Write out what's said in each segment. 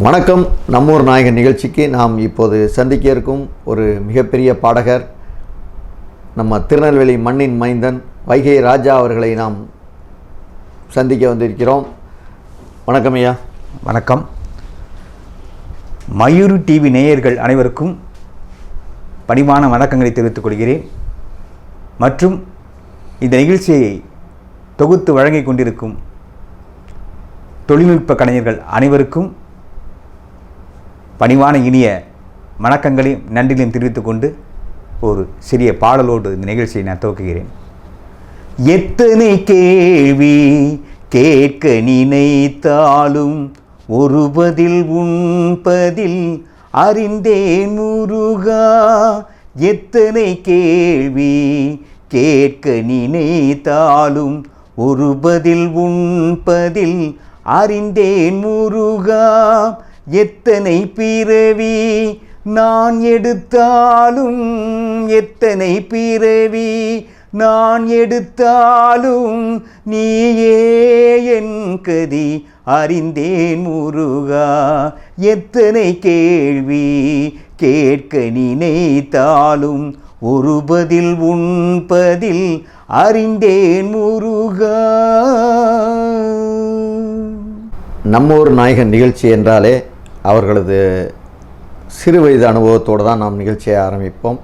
வணக்கம். நம்மூர் நாயகன் நிகழ்ச்சிக்கு நாம் இப்போது சந்திக்க இருக்கும் ஒரு மிகப்பெரிய பாடகர் நம்ம திருநெல்வேலி மண்ணின் மைந்தன் வைகை ராஜா அவர்களை நாம் சந்திக்க வந்திருக்கிறோம். வணக்கம் ஐயா. வணக்கம். மயூர் டிவி நேயர்கள் அனைவருக்கும் பணிவான வணக்கங்களை தெரிவித்துக் கொள்கிறேன். மற்றும் இந்த நிகழ்ச்சியை தொகுத்து வழங்கிக் கொண்டிருக்கும் தொழில்நுட்ப கலைஞர்கள் அனைவருக்கும் பணிவான இனிய வணக்கங்களையும் நன்றிகளையும் தெரிவித்துக்கொண்டு ஒரு சிறிய பாடலோடு இந்த நிகழ்ச்சியை நான் துவக்குகிறேன். எத்தனை கேள்வி கேட்க நினைத்தாலும் ஒரு பதில் உண்பதில் அறிந்தேன் முருகா. எத்தனை கேள்வி கேட்க நினைத்தாலும் ஒரு பதில் உண்பதில் அறிந்தேன் முருகா. எத்தனை பிறவி நான் எடுத்தாலும் எத்தனை பிறவி நான் எடுத்தாலும் நீயே என் கதி அறிந்தேன் முருகா. எத்தனை கேள்வி கேட்க நினைத்தாலும் ஒரு பதில் உண்பதில் அறிந்தேன் முருகா. நம்மூர் நாயகன் நிகழ்ச்சி என்றாலே அவர்களது சிறு வயது அனுபவத்தோடு தான் நாம் நிகழ்ச்சியை ஆரம்பிப்போம்.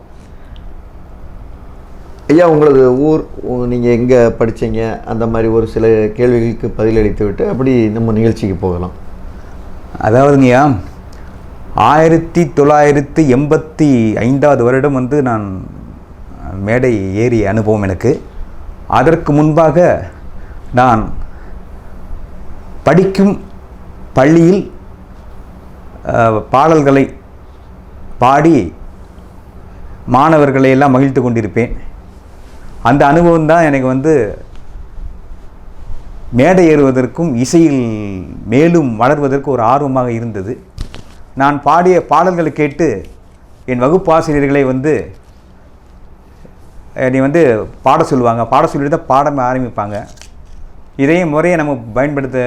ஐயா உங்களது ஊர் நீங்கள் எங்கே படிச்சீங்க? அந்த மாதிரி ஒரு சில கேள்விகளுக்கு பதிலளித்து விட்டு அப்படி நம்ம நிகழ்ச்சிக்கு போகலாம். அதாவதுங்கய்யா ஆயிரத்தி தொள்ளாயிரத்தி எண்பத்தி ஐந்தாவது வருடம் வந்து நான் மேடை ஏறிய அனுபவம் எனக்கு. அதற்கு முன்பாக நான் படிக்கும் பள்ளியில் பாடல்களை பாடி மாணவர்களை எல்லாம் மகிழ்த்து கொண்டிருப்பேன். அந்த அனுபவம் தான் எனக்கு வந்து மேடை ஏறுவதற்கும் இசையில் மேலும் வளர்வதற்கு ஒரு ஆர்வமாக இருந்தது. நான் பாடிய பாடல்களை கேட்டு என் வகுப்பாசிரியர்களை வந்து என்னை நீ வந்து பாட சொல்லுவாங்க. பாட சொல்லிட்டு தான் பாடம் ஆரம்பிப்பாங்க. இதையும் முறையை நம்ம பயன்படுத்த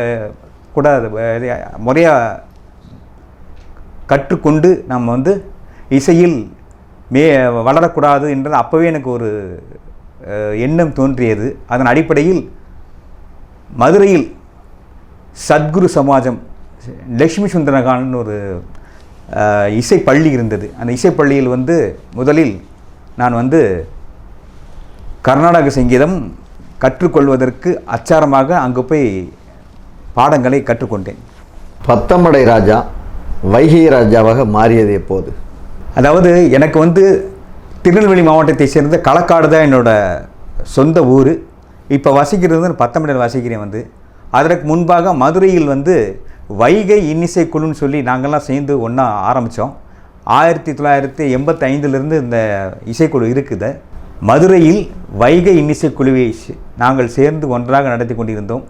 கூடாது. முறையாக கற்றுக்கொண்டு நம்ம வந்து இசையில் மே வளரக்கூடாது என்றது அப்போவே எனக்கு ஒரு எண்ணம் தோன்றியது. அதன் அடிப்படையில் மதுரையில் சத்குரு சமாஜம் லக்ஷ்மி சுந்தரகான்னு ஒரு இசை இசைப்பள்ளி இருந்தது. அந்த இசைப்பள்ளியில் வந்து முதலில் நான் வந்து கர்நாடக சங்கீதம் கற்றுக்கொள்வதற்கு அச்சாரமாக அங்கு போய் பாடங்களை கற்றுக்கொண்டேன். பத்தமடை ராஜா வைகை ராஜாவாக மாறியது எப்போது அதாவது எனக்கு வந்து திருநெல்வேலி மாவட்டத்தை சேர்ந்த களக்காடு தான் என்னோட சொந்த ஊர். இப்போ வசிக்கிறது வந்து வசிக்கிறேன் வந்து. அதற்கு முன்பாக மதுரையில் வந்து வைகை இன்னிசை குழுன்னு சொல்லி நாங்கள்லாம் சேர்ந்து ஒன்றா ஆரம்பித்தோம் ஆயிரத்தி தொள்ளாயிரத்தி எண்பத்தைந்துலேருந்து இந்த இசைக்குழு இருக்குது. மதுரையில் வைகை இன்னிசை குழுவை நாங்கள் சேர்ந்து ஒன்றாக நடத்தி கொண்டிருந்தோம்.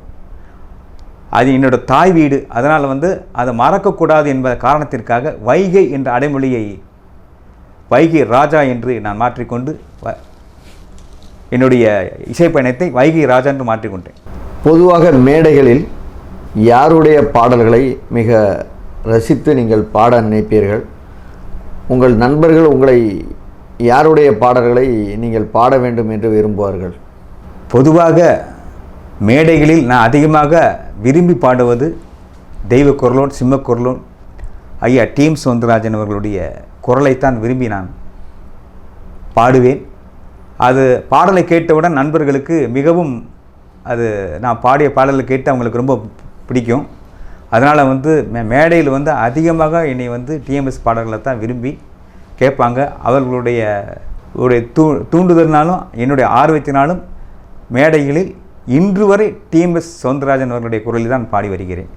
அது என்னோட தாய் வீடு. அதனால் வந்து அதை மறக்கக்கூடாது என்பத காரணத்திற்காக வைகை என்ற அடைமொழியை வைகை ராஜா என்று நான் மாற்றிக்கொண்டு வ- என்னுடைய இசைப்பயணத்தை வைகை ராஜா என்று மாற்றிக்கொண்டேன். பொதுவாக மேடைகளில் யாருடைய பாடல்களை மிக ரசித்து நீங்கள் பாட நினைப்பீர்கள்? உங்கள் நண்பர்கள் உங்களை யாருடைய பாடல்களை நீங்கள் பாட வேண்டும் என்று விரும்புவார்கள்? பொதுவாக மேடைகளில் நான் அதிகமாக விரும்பி பாடுவது தெய்வ குரலோன் சிம்ம குரலோன். ஐயா டீம் சவுந்தரராஜன் அவர்களுடைய குரலைத்தான் விரும்பி நான் பாடுவேன். அது பாடலை கேட்டவுடன் நண்பர்களுக்கு மிகவும் அது நான் பாடிய பாடலை கேட்டு அவங்களுக்கு ரொம்ப பிடிக்கும். அதனால் வந்து மே மேடையில் வந்து அதிகமாக என்னை வந்து டிஎம்எஸ் பாடல்களை தான் விரும்பி கேட்பாங்க. அவர்களுடைய உடைய தூ தூண்டுதல்னாலும் என்னுடைய ஆர்வத்தினாலும் மேடைகளில் இன்று வரை டிஎம்எஸ் சவுந்தரராஜன் அவர்களுடைய குரலில் தான் பாடி வருகிறேன்.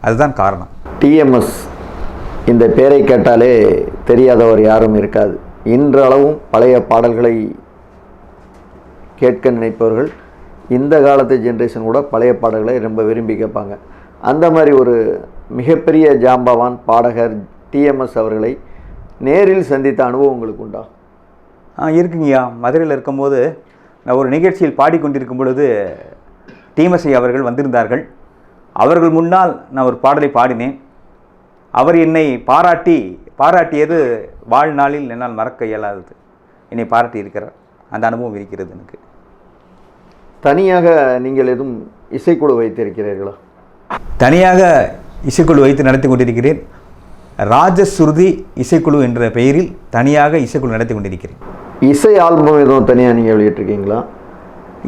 அதுதான் காரணம். டிஎம்எஸ் இந்த பேரை கேட்டாலே தெரியாதவர் யாரும் இருக்காது. இன்றளவும் பழைய பாடல்களை கேட்க நினைப்பவர்கள் இந்த காலத்து ஜென்ரேஷன் கூட பழைய பாடல்களை ரொம்ப விரும்பி கேட்பாங்க. அந்த மாதிரி ஒரு மிகப்பெரிய ஜாம்பவான் பாடகர் டிஎம்எஸ் அவர்களை நேரில் சந்தித்த அனுபவம் உங்களுக்கு உண்டா? ஆ இருக்குங்கய்யா. மதுரையில் இருக்கும்போது நான் ஒரு நிகழ்ச்சியில் பாடிக்கொண்டிருக்கும் பொழுது டீமஸை அவர்கள் வந்திருந்தார்கள். அவர்கள் முன்னால் நான் ஒரு பாடலை பாடினேன். அவர் என்னை பாராட்டி பாராட்டியது வாழ்நாளில் என்னால் மறக்க இயலாதது. என்னை பாராட்டி இருக்கிறார். அந்த அனுபவம் இருக்கிறது எனக்கு. தனியாக நீங்கள் எதுவும் இசைக்குழு வைத்திருக்கிறீர்களா? தனியாக இசைக்குழு வைத்து நடத்தி கொண்டிருக்கிறேன். ராஜசுருதி இசைக்குழு என்ற பெயரில் தனியாக இசைக்குழு நடத்தி கொண்டிருக்கிறேன். இசை ஆல்பம் எதுவும் தனியாக நீங்கள் வெளியிட்டிருக்கீங்களா?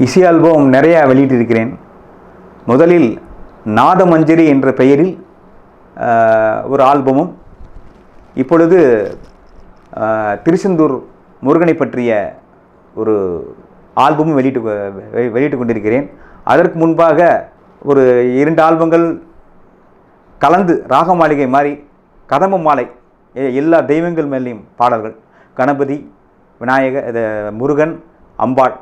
இசை ஆல்பம் நிறையா வெளியிட்டிருக்கிறேன். முதலில் நாதமஞ்சரி என்ற பெயரில் ஒரு ஆல்பமும் இப்பொழுது திருச்செந்தூர் முருகனை பற்றிய ஒரு ஆல்பமும் வெளியிட்டு வெளியிட்டு கொண்டிருக்கிறேன். அதற்கு முன்பாக ஒரு இரண்டு ஆல்பங்கள் கலந்து ராக மாளிகை மாதிரி கதம்ப மாலை எல்லா தெய்வங்கள் மேலேயும் பாடல்கள். கணபதி விநாயகர் இது முருகன் அம்பாள்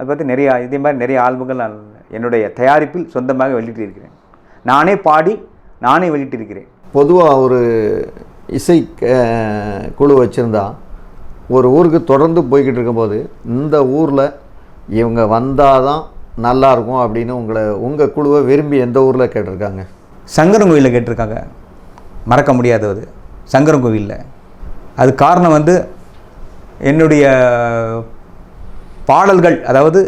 அதை பற்றி நிறைய இதே மாதிரி நிறைய ஆல்பங்கள் நான் என்னுடைய தயாரிப்பில் சொந்தமாக வெளியிட்டிருக்கிறேன் நானே பாடி நானே வெளியிட்டிருக்கிறேன் பொதுவாக ஒரு இசை குழு வச்சுருந்தா ஒரு ஊருக்கு தொடர்ந்து போய்கிட்டு இருக்கும்போது இந்த ஊரில் இவங்க வந்தால் தான் நல்லாயிருக்கும் அப்படின்னு உங்களை உங்கள் குழுவை விரும்பி எந்த ஊரில் கேட்டிருக்காங்க? சங்கரன் கோயிலில் கேட்டிருக்காங்க. மறக்க முடியாதது சங்கரன் கோவிலில். அது காரணம் வந்து என்னுடைய பாடல்கள் அதாவது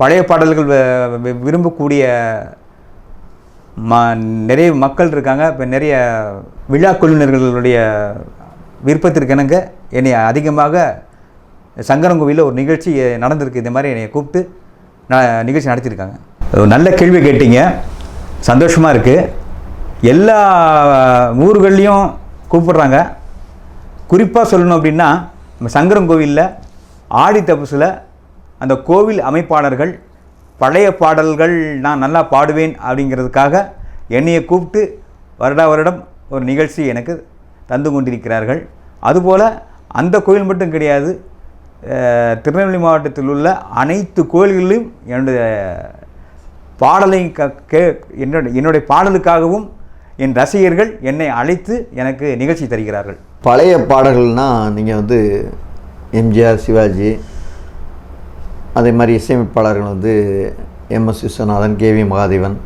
பழைய பாடல்கள் விரும்பக்கூடிய ம நிறைய மக்கள் இருக்காங்க. இப்போ நிறைய விழா குழுவினர்களுடைய விருப்பத்திற்கெனங்க என்னை அதிகமாக சங்கரங்கோவிலில் ஒரு நிகழ்ச்சி நடந்திருக்கு. இந்த மாதிரி என்னை கூப்பிட்டு நான் நிகழ்ச்சி நடத்தியிருக்காங்க. ஒரு நல்ல கேள்வி கேட்டீங்க. சந்தோஷமாக இருக்குது எல்லா ஊர்கள்லேயும் கூப்பிட்றாங்க. குறிப்பாக சொல்லணும் அப்படின்னா நம்ம சங்கரங்கோவிலில் ஆடி தபசில் அந்த கோவில் அமைப்பாளர்கள் பழைய பாடல்கள் நான் நல்லா பாடுவேன் அப்படிங்கிறதுக்காக என்னையை கூப்பிட்டு வருடா வருடம் ஒரு நிகழ்ச்சி எனக்கு தந்து கொண்டிருக்கிறார்கள். அதுபோல் அந்த கோயில் மட்டும் கிடையாது திருநெல்வேலி மாவட்டத்தில் உள்ள அனைத்து கோயில்களிலும் என்னுடைய பாடலை கே என்னுடைய என்னுடைய பாடலுக்காகவும் என் ரசிகர்கள் என்னை அழைத்து எனக்கு நிகழ்ச்சி தருகிறார்கள். பழைய பாடல்கள்னால் நீங்கள் வந்து எம்ஜிஆர் சிவாஜி அதே மாதிரி இசையமைப்பாளர்கள் வந்து எம்எஸ் விஸ்வநாதன் கேவி மகாதேவன்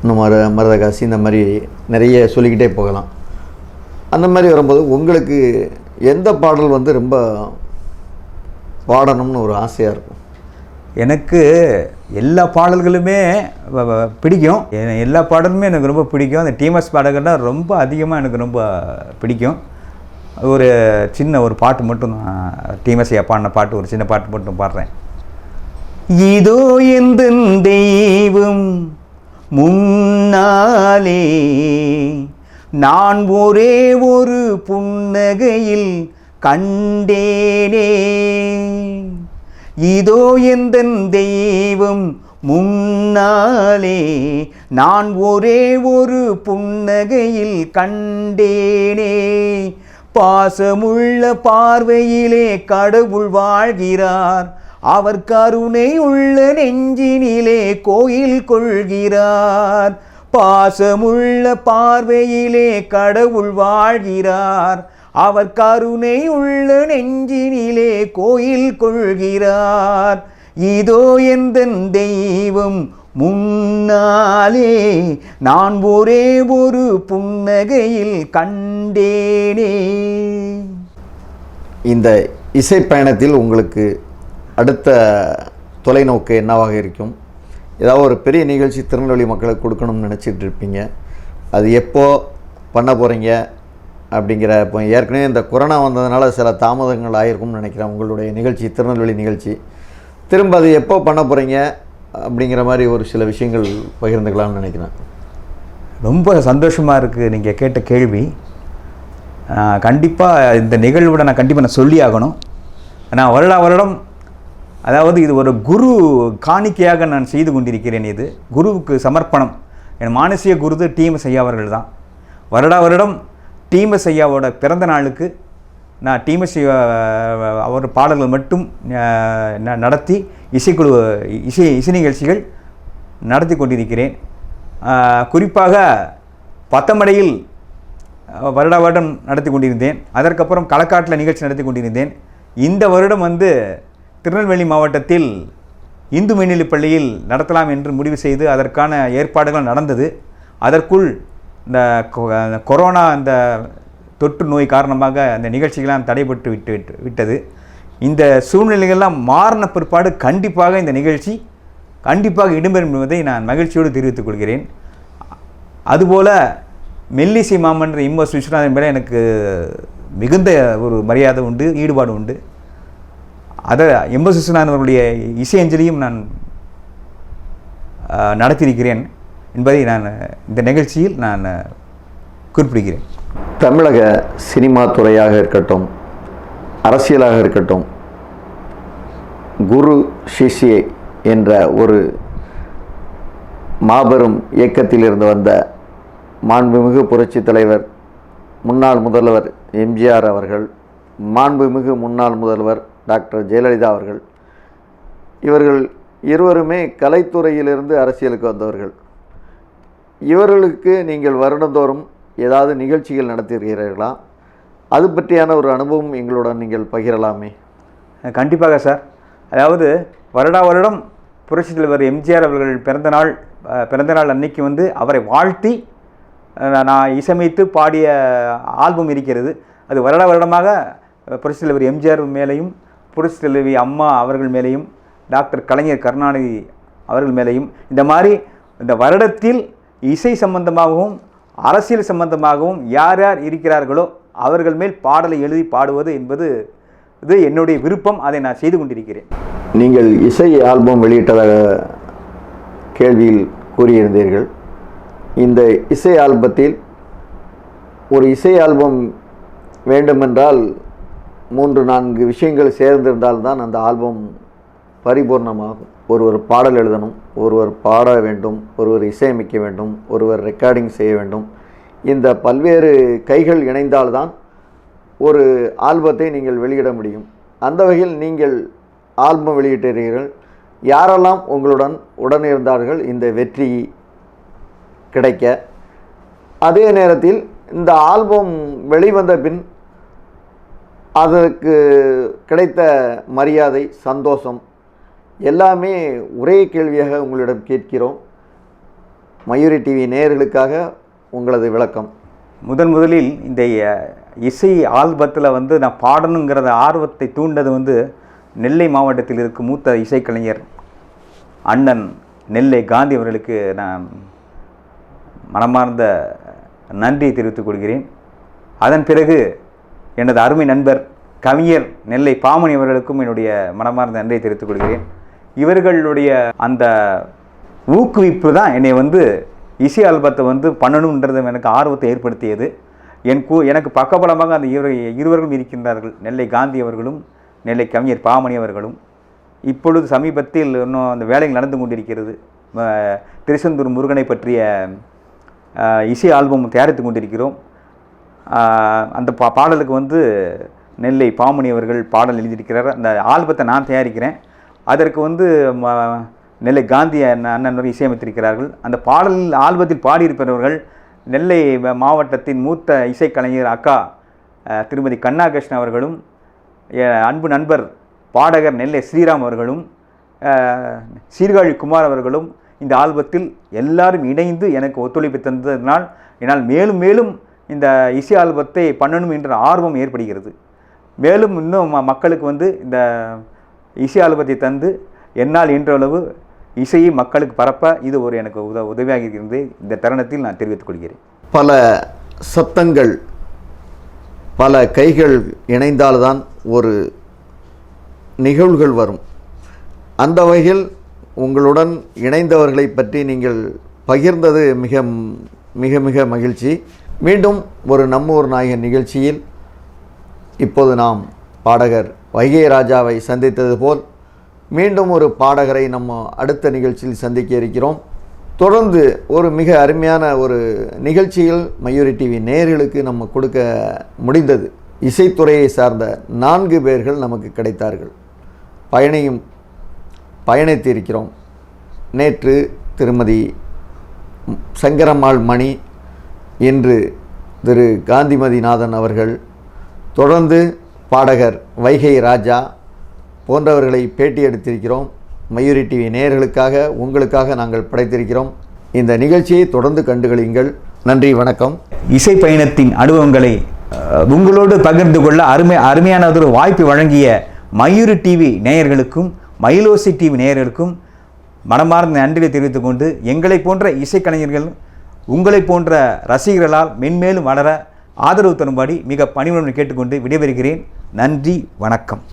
இன்னும் மர மருதகாசி இந்த மாதிரி நிறைய சொல்லிக்கிட்டே போகலாம். அந்த மாதிரி வரும்போது உங்களுக்கு எந்த பாடல் வந்து ரொம்ப பாடணும்னு ஒரு ஆசையாக இருக்கும்? எனக்கு எல்லா பாடல்களுமே பிடிக்கும். எல்லா பாடலுமே எனக்கு ரொம்ப பிடிக்கும். அந்த டிஎம்எஸ் பாடல்கள்லாம் ரொம்ப அதிகமாக எனக்கு ரொம்ப பிடிக்கும். ஒரு சின்ன ஒரு பாட்டு மட்டும் நான் டிஎம்எஸ் பாடின பாட்டு ஒரு சின்ன பாட்டு மட்டும் பாடுறேன். இதோ எந்த தெய்வம் முன்னாலே. நான் ஒரே ஒரு புன்னகையில் கண்டேனே. இதோ எந்த தெய்வம் முன்னாலே. நான் ஒரே ஒரு புன்னகையில் கண்டேனே. பாசமுள்ள பார்வையிலே கடவுள் வாழ்கிறார். அவர் கருணை உள்ள நெஞ்சினிலே கோயில் கொள்கிறார். பாசமுள்ள பார்வையிலே கடவுள் வாழ்கிறார். அவர் கருணை உள்ள நெஞ்சினிலே கோயில் கொள்கிறார். இதோ எந்த தெய்வம் முன்னாலே நான் ஒரே ஒரு புன்னகையில் கண்டேனே. இந்த இசைப்பயணத்தில் உங்களுக்கு அடுத்த தொலைநோக்கு என்னவாக இருக்கும்? ஏதாவது ஒரு பெரிய நிகழ்ச்சி திருநெல்வேலி மக்களுக்கு கொடுக்கணும்னு நினச்சிட்டு இருப்பீங்க. அது எப்போ பண்ண போகிறீங்க அப்படிங்கிற இப்போ ஏற்கனவே இந்த கொரோனா வந்ததுனால சில தாமதங்கள் ஆயிருக்கும்னு நினைக்கிறேன். உங்களுடைய நிகழ்ச்சி திருநெல்வேலி நிகழ்ச்சி. திரும்ப அது எப்போ பண்ண போகிறீங்க அப்படிங்கிற மாதிரி ஒரு சில விஷயங்கள் பகிர்ந்துக்கலாம்னு நினைக்கிறேன். ரொம்ப சந்தோஷமாக இருக்குது நீங்கள் கேட்ட கேள்வி. கண்டிப்பாக இந்த நிகழ்வோட நான் கண்டிப்பாக நான் சொல்லி ஆகணும் நான் வருடா வருடம் அதாவது இது ஒரு குரு காணிக்கையாக நான் செய்து கொண்டிருக்கிறேன் இது. குருவுக்கு சமர்ப்பணம். என் மானசீக குருது டீம் ஐயா அவர்கள் தான். வருடா வருடம் டிஎம்எஸ் செய்யாவோட பிறந்த நாளுக்கு நான் டிஎம்எஸ் அவர் பாடல்கள் மட்டும் நடத்தி இசைக்குழு இசை இசை நிகழ்ச்சிகள் நடத்தி கொண்டிருக்கிறேன். குறிப்பாக பத்தமடையில் வருடா வருடம் நடத்தி கொண்டிருந்தேன். அதற்கப்புறம் களக்காட்டில் நிகழ்ச்சி நடத்தி கொண்டிருந்தேன். இந்த வருடம் வந்து திருநெல்வேலி மாவட்டத்தில் இந்து மேல்நிலைப் பள்ளியில் நடத்தலாம் என்று முடிவு செய்து அதற்கான ஏற்பாடுகள் நடந்தது. அதற்குள் இந்த கொ- அந்த கொரோனா இந்த தொற்று நோய் காரணமாக அந்த நிகழ்ச்சிகள்லாம் தடைபட்டு விட்டு விட்டு விட்டது. இந்த சூழ்நிலைகள்லாம் மாறின பிற்பாடு கண்டிப்பாக இந்த நிகழ்ச்சி கண்டிப்பாக இடம்பெறும் என்பதை நான் மகிழ்ச்சியோடு தெரிவித்துக் கொள்கிறேன். அதுபோல் மெல்லிசை மாமன்ற இம்மஸ் விஸ்வநாதன் மேலே எனக்கு மிகுந்த ஒரு மரியாதை உண்டு ஈடுபாடு உண்டு. அதை எம்பஸ் விஸ்வநாதன் அவருடைய நான் நடத்தியிருக்கிறேன் என்பதை நான் இந்த நிகழ்ச்சியில் நான் குறிப்பிடுகிறேன். தமிழக சினிமா துறையாக இருக்கட்டும் அரசியலாக இருக்கட்டும் குரு சிஷ்யே என்ற ஒரு மாபெரும் இயக்கத்தில் இருந்து வந்த மாண்புமிகு புரட்சித் தலைவர் முன்னாள் முதல்வர் எம்ஜிஆர் அவர்கள் மாண்புமிகு முன்னாள் முதல்வர் டாக்டர் ஜெயலலிதா அவர்கள். இவர்கள் இருவருமே கலைத்துறையிலிருந்து அரசியலுக்கு வந்தவர்கள். இவர்களுக்கு நீங்கள் வருடந்தோறும் ஏதாவது நிகழ்ச்சிகள் நடத்தியிருக்கிறீர்களா? அது பற்றியான ஒரு அனுபவம் எங்களுடன் நீங்கள் பகிரலாமே. கண்டிப்பாக சார். அதாவது வருடா வருடம் புரட்சி தலைவர் எம்ஜிஆர் அவர்கள் பிறந்தநாள் பிறந்தநாள் அன்னைக்கு வந்து அவரை வாழ்த்தி நான் இசையமைத்து பாடிய ஆல்பம் இருக்கிறது. அது வருட வருடமாக புரட்சி தலைவர் எம்ஜிஆர் மேலேயும் புரட்சித் தலைவி அம்மா அவர்கள் மேலேயும் டாக்டர் கலைஞர் கருணாநிதி அவர்கள் மேலேயும் இந்த மாதிரி இந்த வருடத்தில் இசை சம்பந்தமாகவும் அரசியல் சம்பந்தமாகவும் யார் யார் இருக்கிறார்களோ அவர்கள் மேல் பாடலை எழுதி பாடுவது என்பது இது என்னுடைய விருப்பம். அதை நான் செய்து கொண்டிருக்கிறேன். நீங்கள் இசை ஆல்பம் வெளியிட்டதாக கேள்வியில் கூறியிருந்தீர்கள். இந்த இசை ஆல்பத்தில் ஒரு இசை ஆல்பம் வேண்டுமென்றால் மூன்று நான்கு விஷயங்கள் சேர்ந்திருந்தால்தான் அந்த ஆல்பம் பரிபூர்ணமாகும். ஒருவர் பாடல் எழுதணும் ஒருவர் பாட வேண்டும் ஒருவர் இசையமைக்க வேண்டும் ஒருவர் ரெக்கார்டிங் செய்ய வேண்டும். இந்த பல்வேறு கைகள் இணைந்தால்தான் ஒரு ஆல்பத்தை நீங்கள் வெளியிட முடியும். அந்த வகையில் நீங்கள் ஆல்பம் வெளியிட்டிருக்கிறீர்கள். யாரெல்லாம் உங்களுடன் உடன் இருந்தார்கள் இந்த வெற்றி கிடைக்க. அதே நேரத்தில் இந்த ஆல்பம் வெளிவந்த பின் அதற்கு கிடைத்த மரியாதை சந்தோஷம் எல்லாமே ஒரே கேள்வியாக உங்களிடம் கேட்கிறோம். மயூரி டிவி நேயர்களுக்காக உங்களது விளக்கம். முதன் முதலில் இந்த இசை ஆல்பத்தில் வந்து நான் பாடணுங்கிறத ஆர்வத்தை தூண்டது வந்து நெல்லை மாவட்டத்தில் இருக்கும் மூத்த இசைக்கலைஞர் அண்ணன் நெல்லை காந்தி அவர்களுக்கு நான் மனமார்ந்த நன்றியை தெரிவித்துக் கொள்கிறேன். அதன் பிறகு எனது அருமை நண்பர் கவிஞர் நெல்லை பாமணி அவர்களுக்கும் என்னுடைய மனமார்ந்த நன்றியை தெரிவித்துக் கொள்கிறேன். இவர்களுடைய அந்த ஊக்குவிப்பு தான் என்னை வந்து இசை ஆல்பத்தை வந்து பண்ணணுன்றது எனக்கு ஆர்வத்தை ஏற்படுத்தியது. என் கூ எனக்கு பக்கபலமாக அந்த இவர் இருவர்களும் இருக்கின்றார்கள். நெல்லை காந்தி அவர்களும் நெல்லை கவிஞர் பாமணி அவர்களும். இப்பொழுது சமீபத்தில் இன்னும் அந்த வேலைகள் நடந்து கொண்டிருக்கிறது. திருச்செந்தூர் முருகனை பற்றிய இசை ஆல்பம் தயாரித்து கொண்டிருக்கிறோம். அந்த பா பாடலுக்கு வந்து நெல்லை பாமணி அவர்கள் பாடல் எழுதியிருக்கிறார். அந்த ஆல்பத்தை நான் தயாரிக்கிறேன். அதற்கு வந்து நெல்லை காந்தி அண்ணன் அண்ணன் இசையமைத்திருக்கிறார்கள். அந்த பாடலில் ஆல்பத்தில் பாடியிருப்பவர்கள் நெல்லை மாவட்டத்தின் மூத்த இசைக்கலைஞர் அக்கா திருமதி கண்ணா கிருஷ்ணன் அவர்களும் அன்பு நண்பர் பாடகர் நெல்லை ஸ்ரீராம் அவர்களும் சீர்காழி குமார் அவர்களும் இந்த ஆல்பத்தில் எல்லாரும் இணைந்து எனக்கு ஒத்துழைப்பு தந்ததினால் என்னால் மேலும் மேலும் இந்த இசை ஆல்பத்தை பண்ணணும் என்ற ஆர்வம் ஏற்படுகிறது. மேலும் இன்னும் மக்களுக்கு வந்து இந்த இசை ஆல்பத்தை தந்து என்னால் இன்றளவு இசையை மக்களுக்கு பரப்ப இது ஒரு எனக்கு உத உதவியாக இருக்கிறது இந்த தருணத்தில் நான் தெரிவித்துக் கொள்கிறேன். பல சத்தங்கள் பல கைகள் இணைந்தால்தான் ஒரு நிகழ்வுகள் வரும். அந்த வகையில் உங்களுடன் இணைந்தவர்களை பற்றி நீங்கள் பகிர்ந்தது மிக மிக மிக மகிழ்ச்சி. மீண்டும் ஒரு நம்மூர் நாயகன் நிகழ்ச்சியில் இப்போது நாம் பாடகர் வைகை ராஜாவை சந்தித்தது போல் மீண்டும் ஒரு பாடகரை நம்ம அடுத்த நிகழ்ச்சியில் சந்திக்க இருக்கிறோம். தொடர்ந்து ஒரு மிக அருமையான ஒரு நிகழ்ச்சியில் மயூரி டிவி நேர்களுக்கு நம்ம கொடுக்க முடிந்தது. இசைத்துறையை சார்ந்த நான்கு பேர்கள் நமக்கு கிடைத்தார்கள். பயணியும் பயணித்திருக்கிறோம். நேற்று திருமதி சங்கரம்மாள் மணி இன்று திரு காந்திமதிநாதன் அவர்கள் தொடர்ந்து பாடகர் வைகை ராஜா போன்றவர்களை பேட்டி எடுத்திருக்கிறோம். மயூரி டிவி நேயர்களுக்காக உங்களுக்காக நாங்கள் படைத்திருக்கிறோம். இந்த நிகழ்ச்சியை தொடர்ந்து கண்டுகளியுங்கள். நன்றி வணக்கம். இசை பயணத்தின் அனுபவங்களை உங்களோடு பகிர்ந்து கொள்ள அருமை அருமையானதொரு வாய்ப்பு வழங்கிய மயூரி டிவி நேயர்களுக்கும் மயிலோசி டிவி நேயர்களுக்கும் மனமார்ந்த நன்றியை தெரிவித்துக் கொண்டு எங்களை போன்ற இசைக்கலைஞர்கள் உங்களை போன்ற ரசிகர்களால் மென்மேலும் வளர ஆதரவு தரும்படி மிக பணிவுடன் கேட்டுக்கொண்டு விடைபெறுகிறேன். நன்றி வணக்கம்.